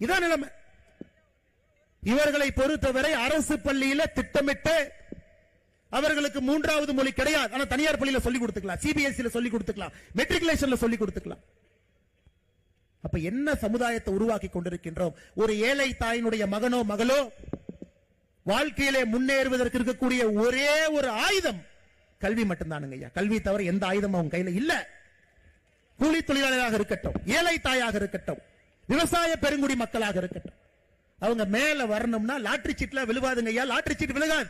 இதான் நிலைமை. இவர்களை பொறுத்தவரை அரசு பள்ளியில திட்டமிட்டு அவர்களுக்கு மூன்றாவது மொழி கிடையாது. ஆனா தனியார் பள்ளியில சொல்லி கொடுத்துக்கலாம். சிபிஎஸ்இ சொல்லி கொடுத்துக்கலாம். மெட்ரிகுலேஷன்ல சொல்லி கொடுத்துக்கலாம். அப்ப என்ன சமுதாயத்தை உருவாக்கி கொண்டிருக்கின்றோம்? ஒரு ஏழை தாயினுடைய மகனோ மகளோ வாழ்க்கையிலே முன்னேறுவதற்கு இருக்கக்கூடிய ஒரே ஒரு ஆயுதம் கல்வி மட்டும்தானுங்க ஐயா. கல்வி தவிர எந்த ஆயுதமும் அவங்க கையில இல்ல. கூலி தொழிலாளராக இருக்கட்டும் ஏழை தாயாக இருக்கட்டும் விவசாய பெருங்குடி மக்களாக இருக்கட்டும். அவங்க மேல வரணும்னா லாட்ரி சீட்ல விழுவாதுங்க ஐயா லாட்ரி சீட் விழுகாது.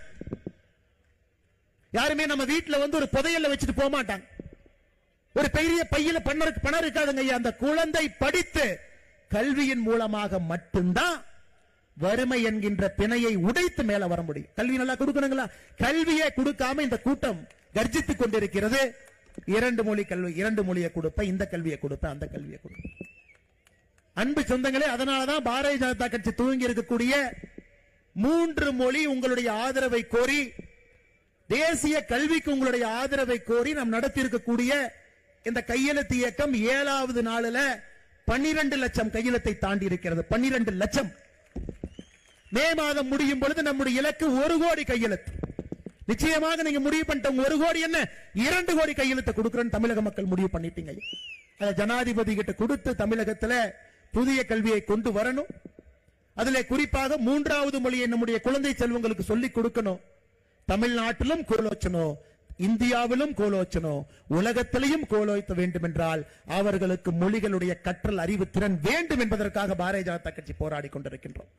யாருமே நம்ம வீட்டுல வந்து ஒரு புதையல்ல வச்சுட்டு போக மாட்டாங்க. ஒரு பெரிய பையில பணம் பணம் இருக்காதுங்க ஐயா அந்த குழந்தை படித்து கல்வியின் மூலமாக மட்டும்தான் வறுமை என்கின்ற பிணையை உடைத்து மேல வர முடியும். கல்வி நல்லா கொடுக்கணுங்களா? கல்வியை கொடுக்காம இந்த கூட்டம் கர்ஜித்துக் கொண்டிருக்கிறது. இரண்டு மொழி கல்வி இரண்டு மொழியை கொடுப்பேன் இந்த கல்வியை கொடுப்பேன் அந்த கல்வியை கொடுப்பேன். அன்பு சொந்தங்களே அதனாலதான் பாரதிய ஜனதா கட்சி துவங்கி இருக்கக்கூடிய மூன்று மொழி உங்களுடைய ஆதரவை கோரி தேசிய கல்விக்கு உங்களுடைய ஆதரவை கோரி நாம் நடத்தி இருக்கக்கூடிய இந்த கையெழுத்து இயக்கம் ஏழாவது நாளில் பன்னிரண்டு லட்சம் கையெழுத்தை தாண்டி இருக்கிறது பன்னிரண்டு லட்சம். மே மாதம் முடியும் பொழுது நம்முடைய இலக்கு ஒரு கோடி கையெழுத்து. நிச்சயமாக நீங்க முடிவு பண்ணிட்டவங்க ஒரு கோடி என்ன? இரண்டு கோடி கையெழுத்தை கொடுக்கிறேன்னு தமிழக மக்கள் முடிவு பண்ணிட்டீங்க. அதை ஜனாதிபதி கிட்ட கொடுத்து தமிழகத்துல புதிய கல்வியை கொண்டு வரணும். அதுல குறிப்பாக மூன்றாவது மொழியை நம்முடைய குழந்தை செல்வங்களுக்கு சொல்லிக் கொடுக்கணும். தமிழ்நாட்டிலும் கோலோச்சனோ இந்தியாவிலும் கோலோச்சனோ உலகத்திலையும் கோலோய்த்த வேண்டும் என்றால் அவர்களுக்கு மொழிகளுடைய கற்றல் அறிவு திறன் வேண்டும் என்பதற்காக பாரதிய ஜனதா கட்சி போராடி கொண்டிருக்கின்றோம்.